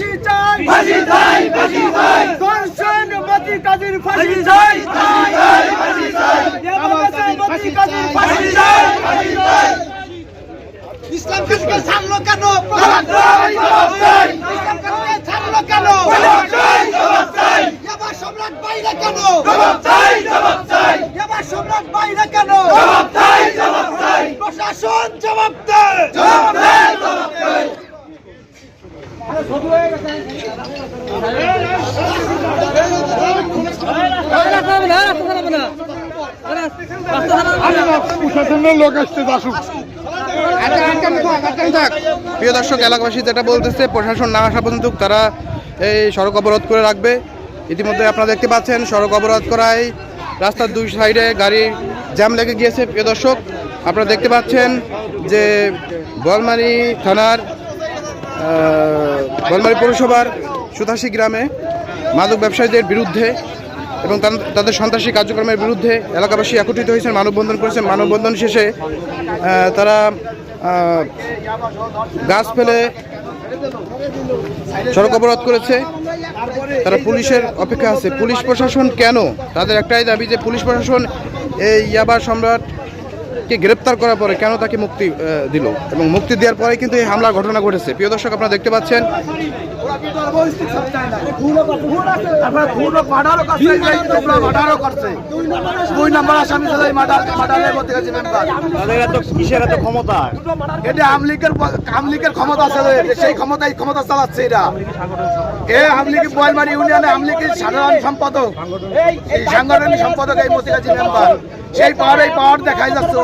ফাঁসি চাই। ফাঁসি চাই ফাঁসি চাই। দর্শন মতি কাজীর ফাঁসি চাই। ফাঁসি চাই ফাঁসি চাই। এবারে মতি কাজীর ফাঁসি চাই। ফাঁসি চাই। ইসলাম কাজকে ছাড়লো কেন? জবাব চাই জবাব চাই। ইসলাম কাজকে ছাড়লো কেন? জবাব চাই জবাব চাই। এবার সম্রাট বাইরে কেন? জবাব চাই জবাব চাই। এবার সম্রাট বাইরে কেন? জবাব চাই জবাব চাই। প্রশাসন জবাব দেয়। জবাব চাই প্রিয় দর্শক, এলাকাবাসী যেটা বলতেছে, প্রশাসন না আসা পর্যন্ত তারা এই সড়ক অবরোধ করে রাখবে। ইতিমধ্যে আপনারা দেখতে পাচ্ছেন, সড়ক অবরোধ করায় রাস্তার দুই সাইডে গাড়ি জ্যাম লেগে গিয়েছে, প্রিয় দর্শক। আপনারা দেখতে পাচ্ছেন যে বলমারি থানার বলমারি পৌরসভার সুতাশি গ্রামে মাদক ব্যবসায়ীদের বিরুদ্ধে এবং তাদের সন্ত্রাসী কার্যক্রমের বিরুদ্ধে এলাকাবাসী একত্রিত হয়েছেন, মানববন্ধন করেছেন। মানববন্ধন শেষে তারা গাছ ফেলে সড়ক অবরোধ করেছে। তারা পুলিশের অপেক্ষা আছে। পুলিশ প্রশাসন কেন? তাদের একটাই দাবি যে পুলিশ প্রশাসন এই ইয়াবা সম্রাটকে গ্রেপ্তার করার পরে কেন তাকে মুক্তি দিল? এবং মুক্তি দেওয়ার পরে কিন্তু এই হামলার ঘটনা ঘটেছে। প্রিয় দর্শক আপনারা দেখতে পাচ্ছেন। ক্ষমতা? এটা আমলিকের আমলিকের ক্ষমতা আছে সেই ক্ষমতাই ক্ষমতা চালাচ্ছে এরা। এ বয়মারি ইউনিয়নে আমলিকির সাধারণ সম্পাদক এই সাংগঠনিক সম্পাদক এই মতিকাজি মেম্বার সেই পাওয়ার এই পাওয়ার দেখাই যাচ্ছে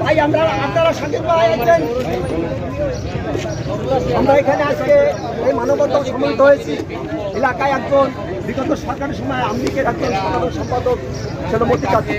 ভাই আমরা আপনারা আমরা এখানে আজকে এই মানবতার সম্মিলিত হয়েছি। এলাকায় একজন বিগত সরকারের সময় আমলিকের একজন সাধারণ সম্পাদক সেটা আছে